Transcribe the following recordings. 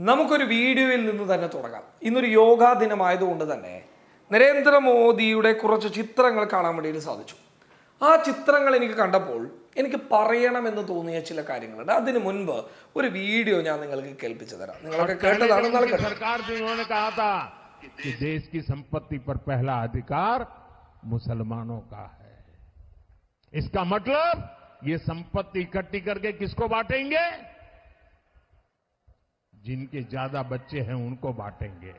നമുക്കൊരു വീഡിയോയിൽ നിന്ന് തന്നെ തുടങ്ങാം ഇന്നൊരു യോഗാ ദിനമായതുകൊണ്ട് തന്നെ നരേന്ദ്രമോദിയുടെ കുറച്ച് ചിത്രങ്ങൾ കാണാൻ വേണ്ടിയിട്ട് സാധിച്ചു ആ ചിത്രങ്ങൾ എനിക്ക് കണ്ടപ്പോൾ എനിക്ക് പറയണമെന്ന് തോന്നിയ ചില കാര്യങ്ങളുണ്ട് അതിനു മുൻപ് ഒരു വീഡിയോ ഞാൻ നിങ്ങൾക്ക് കേൾപ്പിച്ചു തരാം നിങ്ങളൊക്കെ കേട്ടതാണ് उनकी നൽകട്ടെ सरकार से उन्होंने कहा था कि देश की संपत्ति पर पहला अधिकार मुसलमानों का है इसका मतलब ये संपत्ति इकट्ठी करके किसको बांटेंगे जिनके ज्यादा बच्चे हैं उनको बांटेंगे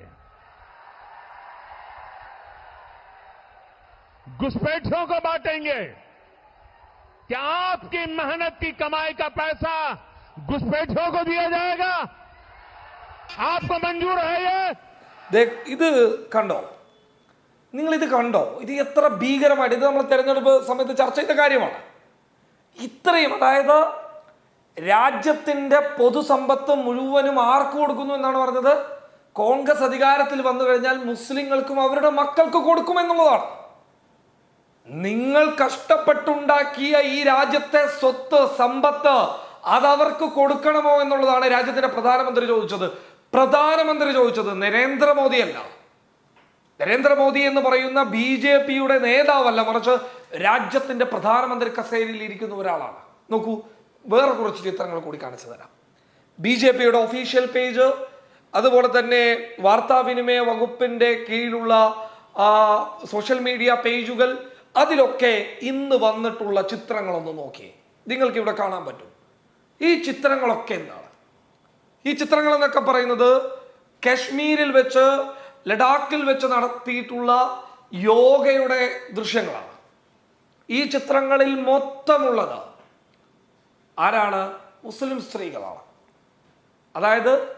घुसपैठियों को बांटेंगे क्या आपकी मेहनत की कमाई का पैसा घुसपैठियों को दिया जाएगा आपको मंजूर है ये ദേ, ഇത് കണ്ടോ നിങ്ങൾ ഇത് കണ്ടോ ഇത് എത്ര ഭീകരമായിട്ട് ഇത് നമ്മൾ തെരഞ്ഞെടുപ്പ് സമയത്ത് ചർച്ച ചെയ്ത കാര്യമാണ് ഇത്രയും അതായത് രാജ്യത്തിന്റെ പൊതുസമ്പത്ത് മുഴുവനും ആർക്ക് കൊടുക്കുന്നു എന്നാണ് പറഞ്ഞത്? കോൺഗ്രസ് അധികാരത്തിൽ വന്നു കഴിഞ്ഞാൽ മുസ്ലിങ്ങൾക്കും അവരുടെ മക്കൾക്ക് കൊടുക്കുമെന്നുള്ളതാണ് നിങ്ങൾ കഷ്ടപ്പെട്ടുണ്ടാക്കിയ ഈ രാജ്യത്തെ സ്വത്ത് സമ്പത്ത് അതവർക്ക് കൊടുക്കണമോ എന്നുള്ളതാണ് രാജ്യത്തിന്റെ പ്രധാനമന്ത്രി ചോദിച്ചത്. പ്രധാനമന്ത്രി ചോദിച്ചത് നരേന്ദ്രമോദിയല്ല. നരേന്ദ്രമോദി എന്ന് പറയുന്ന ബി ജെ പിയുടെ നേതാവല്ല മറിച്ച് രാജ്യത്തിന്റെ പ്രധാനമന്ത്രി കസേരയിൽ ഇരിക്കുന്ന ഒരാളാണ്. നോക്കൂ വേറെ കുറച്ച് ചിത്രങ്ങൾ കൂടി കാണിച്ചു തരാം. ബി ജെ പിയുടെ ഒഫീഷ്യൽ പേജ് അതുപോലെ തന്നെ വാർത്താവിനിമയ വകുപ്പിന്റെ കീഴിലുള്ള സോഷ്യൽ മീഡിയ പേജുകൾ അതിലൊക്കെ ഇന്ന് വന്നിട്ടുള്ള ചിത്രങ്ങളൊന്ന് നോക്കിയേ. നിങ്ങൾക്ക് ഇവിടെ കാണാൻ പറ്റും. ഈ ചിത്രങ്ങളൊക്കെ എന്താണ്? ഈ ചിത്രങ്ങൾ എന്നൊക്കെ പറയുന്നത് കശ്മീരിൽ വെച്ച് ലഡാക്കിൽ വെച്ച് നടത്തിയിട്ടുള്ള യോഗയുടെ ദൃശ്യങ്ങളാണ്. ഈ ചിത്രങ്ങളിൽ മൊത്തമുള്ളത് ആരാണ്? മുസ്ലിം സ്ത്രീകളാണ്. അതായത്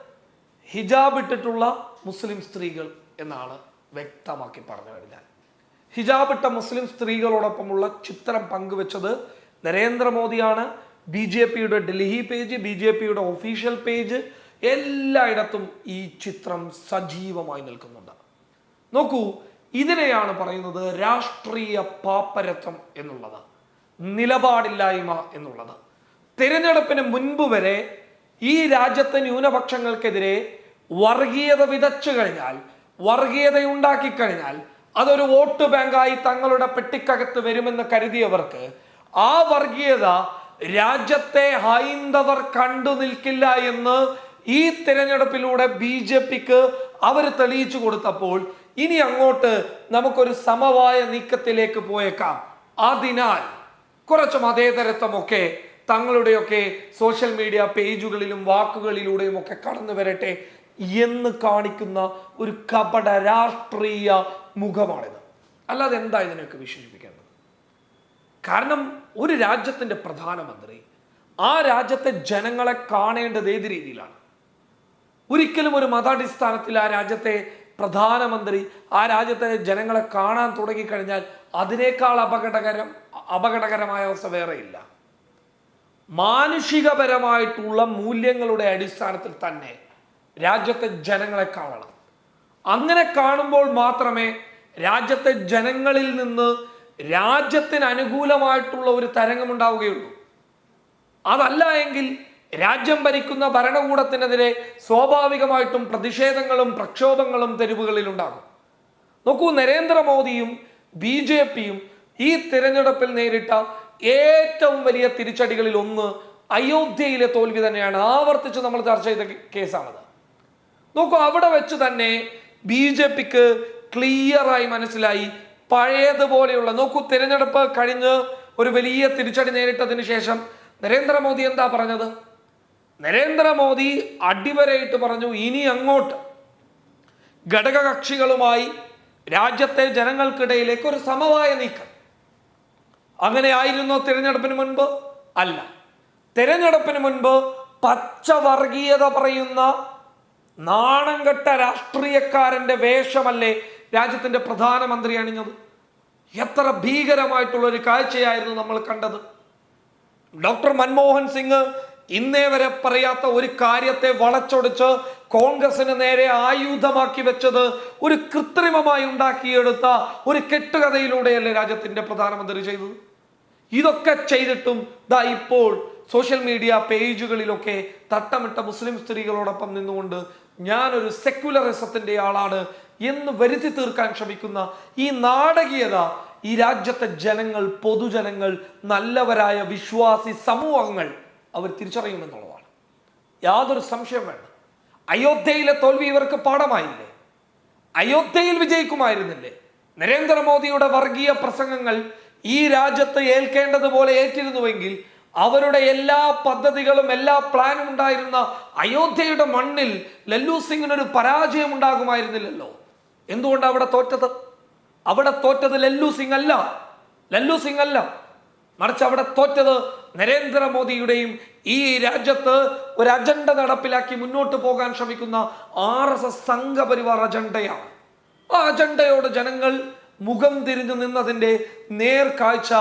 ഹിജാബ് ഇട്ടിട്ടുള്ള മുസ്ലിം സ്ത്രീകൾ എന്നാണ് വ്യക്തമാക്കി പറഞ്ഞു കഴിഞ്ഞാൽ. ഹിജാബ് ഇട്ട മുസ്ലിം സ്ത്രീകളോടൊപ്പമുള്ള ചിത്രം പങ്കുവെച്ചത് നരേന്ദ്രമോദിയാണ്. ബി ജെ പിയുടെ ഡൽഹി പേജ് ബി ജെ പിയുടെ ഒഫീഷ്യൽ പേജ് എല്ലായിടത്തും ഈ ചിത്രം സജീവമായി നിൽക്കുന്നുണ്ട്. നോക്കൂ ഇതിനെയാണ് പറയുന്നത് രാഷ്ട്രീയ പാപ്പരത്വം എന്നുള്ളത് നിലപാടില്ലായ്മ എന്നുള്ളത്. തിരഞ്ഞെടുപ്പിന് മുൻപ് വരെ ഈ രാജ്യത്തെ ന്യൂനപക്ഷങ്ങൾക്കെതിരെ വർഗീയത വിതച്ചു കഴിഞ്ഞാൽ വർഗീയത ഉണ്ടാക്കി കഴിഞ്ഞാൽ അതൊരു വോട്ട് ബാങ്കായി തങ്ങളുടെ പെട്ടിക്കകത്ത് വരുമെന്ന് കരുതിയവർക്ക് ആ വർഗീയത രാജ്യത്തെ ഹൈന്ദവർ കണ്ടു നിൽക്കില്ല എന്ന് ഈ തിരഞ്ഞെടുപ്പിലൂടെ ബി ജെ പിക്ക് അവർ തെളിയിച്ചു കൊടുത്തപ്പോൾ ഇനി അങ്ങോട്ട് നമുക്കൊരു സമവായ നീക്കത്തിലേക്ക് പോയേക്കാം. അതിനാൽ കുറച്ച് മതേതരത്വമൊക്കെ തങ്ങളുടെയൊക്കെ സോഷ്യൽ മീഡിയ പേജുകളിലും വാക്കുകളിലൂടെയും ഒക്കെ കടന്നു വരട്ടെ എന്ന് കാണിക്കുന്ന ഒരു കപട രാഷ്ട്രീയ മുഖമാണിത്. അല്ലാതെ എന്താ ഇതിനൊക്കെ വിശേഷിപ്പിക്കേണ്ടത്? കാരണം ഒരു രാജ്യത്തിന്റെ പ്രധാനമന്ത്രി ആ രാജ്യത്തെ ജനങ്ങളെ കാണേണ്ടത് ഏത് രീതിയിലാണ്? ഒരിക്കലും ഒരു മതാടിസ്ഥാനത്തിൽ ആ രാജ്യത്തെ പ്രധാനമന്ത്രി ആ രാജ്യത്തെ ജനങ്ങളെ കാണാൻ തുടങ്ങിക്കഴിഞ്ഞാൽ അതിനേക്കാൾ അപകടകരം അപകടകരമായ അവസ്ഥ വേറെയില്ല. മാനുഷികപരമായിട്ടുള്ള മൂല്യങ്ങളുടെ അടിസ്ഥാനത്തിൽ തന്നെ രാജ്യത്തെ ജനങ്ങളെ കാണണം. അങ്ങനെ കാണുമ്പോൾ മാത്രമേ രാജ്യത്തെ ജനങ്ങളിൽ നിന്ന് രാജ്യത്തിന് അനുകൂലമായിട്ടുള്ള ഒരു തരംഗമുണ്ടാവുകയുള്ളൂ. അതല്ല എങ്കിൽ രാജ്യം ഭരിക്കുന്ന ഭരണകൂടത്തിനെതിരെ സ്വാഭാവികമായിട്ടും പ്രതിഷേധങ്ങളും പ്രക്ഷോഭങ്ങളും തെരുവുകളിൽ ഉണ്ടാകും നോക്കൂ നരേന്ദ്രമോദിയും ബി ജെ പിയും ഈ തിരഞ്ഞെടുപ്പിൽ നേരിട്ട ഏറ്റവും വലിയ തിരിച്ചടികളിൽ ഒന്ന് അയോധ്യയിലെ തോൽവി തന്നെയാണ്. ആവർത്തിച്ച് നമ്മൾ ചർച്ച ചെയ്ത കേസാണത്. നോക്കൂ അവിടെ വെച്ച് തന്നെ ബി ജെ പിക്ക് ക്ലിയറായി മനസ്സിലായി. പഴയതുപോലെയുള്ള നോക്കൂ തിരഞ്ഞെടുപ്പ് കഴിഞ്ഞ് ഒരു വലിയ തിരിച്ചടി നേരിട്ടതിന് ശേഷം നരേന്ദ്രമോദി എന്താ പറഞ്ഞത്? നരേന്ദ്രമോദി അടിവരയിട്ട് പറഞ്ഞു ഇനി അങ്ങോട്ട് ഘടകകക്ഷികളുമായി രാജ്യത്തെ ജനങ്ങൾക്കിടയിലേക്ക് ഒരു സമവായ നീക്കം. അങ്ങനെ ആയിരുന്നോ തിരഞ്ഞെടുപ്പിന് മുൻപ്? അല്ല. തിരഞ്ഞെടുപ്പിന് മുൻപ് പച്ചവർഗീയത പറയുന്ന നാണം കെട്ട രാഷ്ട്രീയക്കാരന്റെ വേഷമല്ലേ രാജ്യത്തിന്റെ പ്രധാനമന്ത്രി അണിഞ്ഞത്? എത്ര ഭീകരമായിട്ടുള്ള ഒരു കാഴ്ചയായിരുന്നു നമ്മൾ കണ്ടത്. ഡോക്ടർ മൻമോഹൻ സിംഗ് ഇന്നേ വരെ പറയാത്ത ഒരു കാര്യത്തെ വളച്ചൊടിച്ച് കോൺഗ്രസിന് നേരെ ആയുധമാക്കി വെച്ചത് ഒരു കൃത്രിമമായി ഉണ്ടാക്കിയെടുത്ത ഒരു കെട്ടുകഥയിലൂടെയല്ലേ രാജ്യത്തിന്റെ പ്രധാനമന്ത്രി ചെയ്തത്? ഇതൊക്കെ ചെയ്തിട്ടും ദാ ഇപ്പോൾ സോഷ്യൽ മീഡിയ പേജുകളിലൊക്കെ തട്ടമിട്ട മുസ്ലിം സ്ത്രീകളോടൊപ്പം നിന്നുകൊണ്ട് ഞാനൊരു സെക്യുലറിസത്തിന്റെ ആളാണ് എന്ന് വരുത്തി തീർക്കാൻ ശ്രമിക്കുന്ന ഈ നാടകീയത ഈ രാജ്യത്തെ ജനങ്ങൾ പൊതുജനങ്ങൾ നല്ലവരായ വിശ്വാസി സമൂഹങ്ങൾ അവർ തിരിച്ചറിയുമെന്നുള്ളതാണ്. യാതൊരു സംശയം വേണ്ട. അയോധ്യയിലെ തോൽവി ഇവർക്ക് പാഠമായില്ലേ? അയോധ്യയിൽ വിജയിക്കുമായിരുന്നില്ലേ? നരേന്ദ്രമോദിയുടെ വർഗീയ പ്രസംഗങ്ങൾ ഈ രാജ്യത്ത് ഏൽക്കേണ്ടതുപോലെ ഏറ്റിരുന്നുവെങ്കിൽ അവരുടെ എല്ലാ പദ്ധതികളും എല്ലാ പ്ലാനും ഉണ്ടായിരുന്ന അയോധ്യയുടെ മണ്ണിൽ ലല്ലു സിംഗിന് ഒരു പരാജയം ഉണ്ടാകുമായിരുന്നില്ലല്ലോ. എന്തുകൊണ്ട് അവിടെ തോറ്റത്? അവിടെ തോറ്റത് ലല്ലു സിംഗ് അല്ല. ലല്ലു സിംഗ് അല്ല. മറിച്ച് അവിടെ തോറ്റത് നരേന്ദ്രമോദിയുടെയും ഈ രാജ്യത്ത് ഒരു അജണ്ട നടപ്പിലാക്കി മുന്നോട്ട് പോകാൻ ശ്രമിക്കുന്ന ആർ എസ് എസ് സംഘപരിവാർ അജണ്ടയാണ്. ആ അജണ്ടയോട് ജനങ്ങൾ മുഖം തിരിഞ്ഞു നിന്നതിന്റെ നേർക്കാഴ്ച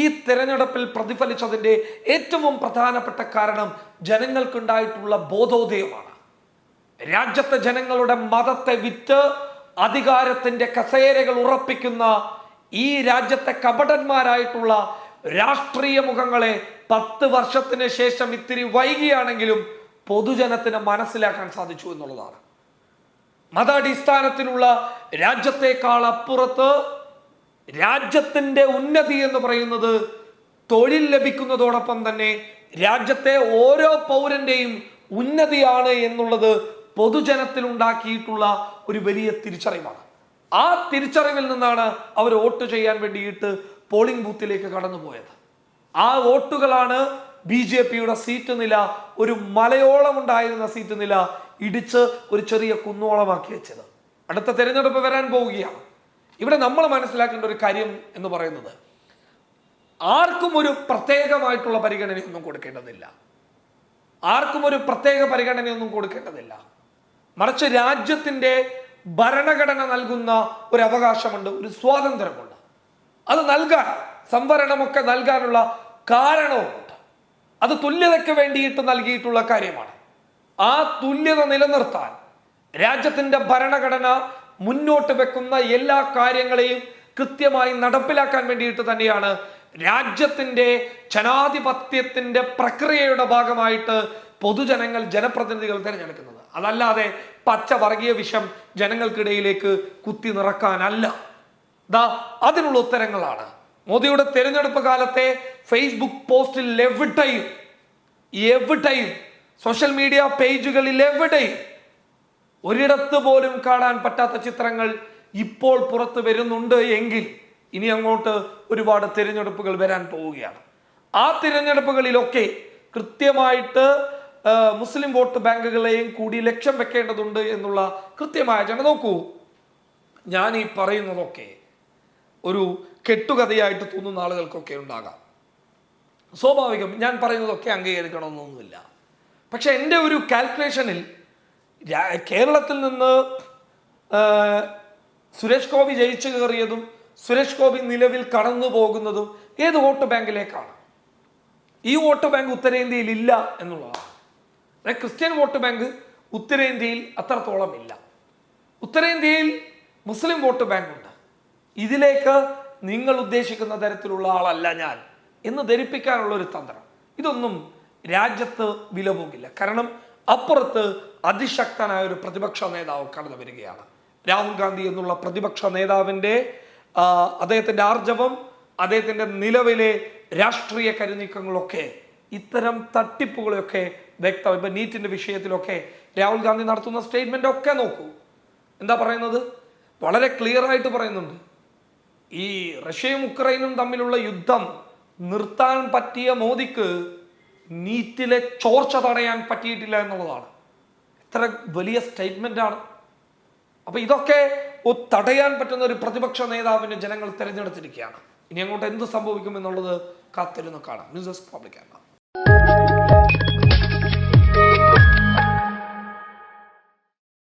ഈ തെരഞ്ഞെടുപ്പിൽ പ്രതിഫലിച്ചതിന്റെ ഏറ്റവും പ്രധാനപ്പെട്ട കാരണം ജനങ്ങൾക്കുണ്ടായിട്ടുള്ള ബോധോദയമാണ്. രാജ്യത്തെ ജനങ്ങളുടെ മതത്തെ വിറ്റ് അധികാരത്തിന്റെ കസേരകൾ ഉറപ്പിക്കുന്ന ഈ രാജ്യത്തെ കപടന്മാരായിട്ടുള്ള രാഷ്ട്രീയ മുഖങ്ങളെ പത്ത് വർഷത്തിന് ശേഷം ഇത്തിരി വൈകിയാണെങ്കിലും പൊതുജനത്തിന് മനസ്സിലാക്കാൻ സാധിച്ചു എന്നുള്ളതാണ്. മതാടിസ്ഥാനത്തിലുള്ള രാജ്യത്തെക്കാൾ അപ്പുറത്ത് രാജ്യത്തിന്റെ ഉന്നതി എന്ന് പറയുന്നത് തൊഴിൽ ലഭിക്കുന്നതോടൊപ്പം തന്നെ രാജ്യത്തെ ഓരോ പൗരന്റെയും ഉന്നതിയാണ് എന്നുള്ളത് പൊതുജനത്തിൽ ഉണ്ടാക്കിയിട്ടുള്ള ഒരു വലിയ തിരിച്ചറിവാണ്. ആ തിരിച്ചറിവിൽ നിന്നാണ് അവർ വോട്ട് ചെയ്യാൻ വേണ്ടിയിട്ട് പോളിംഗ് ബൂത്തിലേക്ക് കടന്നുപോയത്. ആ വോട്ടുകളാണ് ബി ജെ പിയുടെ സീറ്റ് നില ഒരു മലയോളം ഉണ്ടായിരുന്ന സീറ്റ് നില ഇടിച്ച് ഒരു ചെറിയ കുന്നോളമാക്കി വെച്ചത്. അടുത്ത തെരഞ്ഞെടുപ്പ് വരാൻ പോവുകയാണ്. ഇവിടെ നമ്മൾ മനസ്സിലാക്കേണ്ട ഒരു കാര്യം എന്ന് പറയുന്നത് ആർക്കും ഒരു പ്രത്യേകമായിട്ടുള്ള പരിഗണനയൊന്നും കൊടുക്കേണ്ടതില്ല. ആർക്കും ഒരു പ്രത്യേക പരിഗണനയൊന്നും കൊടുക്കേണ്ടതില്ല. മറിച്ച് രാജ്യത്തിന്റെ ഭരണഘടന നൽകുന്ന ഒരു അവകാശമുണ്ട് ഒരു സ്വാതന്ത്ര്യമുണ്ട്. അത് നൽകാൻ സംവരണമൊക്കെ നൽകാനുള്ള കാരണവുമുണ്ട് അത് തുല്യതയ്ക്ക് വേണ്ടിയിട്ട് നൽകിയിട്ടുള്ള കാര്യമാണ്. ആ തുല്യത നിലനിർത്താൻ രാജ്യത്തിന്റെ ഭരണഘടന മുന്നോട്ട് വെക്കുന്ന എല്ലാ കാര്യങ്ങളെയും കൃത്യമായി നടപ്പിലാക്കാൻ വേണ്ടിയിട്ട് തന്നെയാണ് രാജ്യത്തിന്റെ ജനാധിപത്യത്തിന്റെ പ്രക്രിയയുടെ ഭാഗമായിട്ട് പൊതുജനങ്ങൾ ജനപ്രതിനിധികൾ തിരഞ്ഞെടുക്കുന്നത്. അതല്ലാതെ പച്ച വർഗീയ വിഷം ജനങ്ങൾക്കിടയിലേക്ക് കുത്തി നിറക്കാനല്ല. ദാ അതിനുള്ള ഉത്തരങ്ങളാണ്. മോദിയുടെ തെരഞ്ഞെടുപ്പ് കാലത്തെ ഫേസ്ബുക്ക് പോസ്റ്റിൽ എവിടെയും എവിടെയും സോഷ്യൽ മീഡിയ പേജുകളിൽ എവിടെയും ഒരിടത്ത് പോലും കാണാൻ പറ്റാത്ത ചിത്രങ്ങൾ ഇപ്പോൾ പുറത്തു വരുന്നുണ്ട് എങ്കിൽ ഇനി അങ്ങോട്ട് ഒരുപാട് തിരഞ്ഞെടുപ്പുകൾ വരാൻ പോവുകയാണ്. ആ തിരഞ്ഞെടുപ്പുകളിലൊക്കെ കൃത്യമായിട്ട് മുസ്ലിം വോട്ട് ബാങ്കുകളെയും കൂടി ലക്ഷ്യം വെക്കേണ്ടതുണ്ട് എന്നുള്ള കൃത്യമായ ജന നോക്കൂ ഞാൻ ഈ പറയുന്നതൊക്കെ ഒരു കെട്ടുകഥയായിട്ട് തോന്നുന്ന ആളുകൾക്കൊക്കെ ഉണ്ടാകാം. സ്വാഭാവികം ഞാൻ പറയുന്നതൊക്കെ അംഗീകരിക്കണമെന്നൊന്നുമില്ല. പക്ഷെ എന്റെ ഒരു കാൽക്കുലേഷനിൽ കേരളത്തിൽ നിന്ന് സുരേഷ് ഗോപി ജയിച്ചു കയറിയതും സുരേഷ് ഗോപി നിലവിൽ കടന്നു പോകുന്നതും ഏത് വോട്ട് ബാങ്കിലേക്കാണ്? ഈ വോട്ട് ബാങ്ക് ഉത്തരേന്ത്യയിൽ ഇല്ല എന്നുള്ളതാണ്. ക്രിസ്ത്യൻ വോട്ട് ബാങ്ക് ഉത്തരേന്ത്യയിൽ അത്രത്തോളം ഇല്ല ഉത്തരേന്ത്യയിൽ മുസ്ലിം വോട്ട് ബാങ്ക് ഇതിലേക്ക് നിങ്ങൾ ഉദ്ദേശിക്കുന്ന തരത്തിലുള്ള ആളല്ല ഞാൻ എന്ന് ധരിപ്പിക്കാനുള്ള ഒരു തന്ത്രം. ഇതൊന്നും രാജ്യത്ത് വില പോകില്ല കാരണം അപ്പുറത്ത് അതിശക്തനായ ഒരു പ്രതിപക്ഷ നേതാവ് കടന്നു വരികയാണ്. രാഹുൽ ഗാന്ധി എന്നുള്ള പ്രതിപക്ഷ നേതാവിന്റെ അദ്ദേഹത്തിന്റെ ആർജവം അദ്ദേഹത്തിന്റെ നിലവിലെ രാഷ്ട്രീയ കരുനീക്കങ്ങളൊക്കെ ഇത്തരം തട്ടിപ്പുകളെയൊക്കെ വ്യക്തം ഇപ്പം നീറ്റിന്റെ വിഷയത്തിലൊക്കെ രാഹുൽ ഗാന്ധി നടത്തുന്ന സ്റ്റേറ്റ്മെന്റ് ഒക്കെ നോക്കൂ. എന്താ പറയുന്നത്? വളരെ ക്ലിയർ ആയിട്ട് പറയുന്നുണ്ട്. ഈ റഷ്യയും ഉക്രൈനും തമ്മിലുള്ള യുദ്ധം നിർത്താൻ പറ്റിയ മോദിക്ക് നീറ്റിലെ ചോർച്ച തടയാൻ പറ്റിയിട്ടില്ല എന്നുള്ളതാണ്. എത്ര വലിയ സ്റ്റേറ്റ്മെന്റ് ആണ്. അപ്പൊ ഇതൊക്കെ തടയാൻ പറ്റുന്ന ഒരു പ്രതിപക്ഷ നേതാവിനെ ജനങ്ങൾ തിരഞ്ഞെടുത്തിരിക്കുകയാണ്. ഇനി അങ്ങോട്ട് എന്ത് സംഭവിക്കും എന്നുള്ളത് കാത്തിരുന്ന് കാണാം. News desk public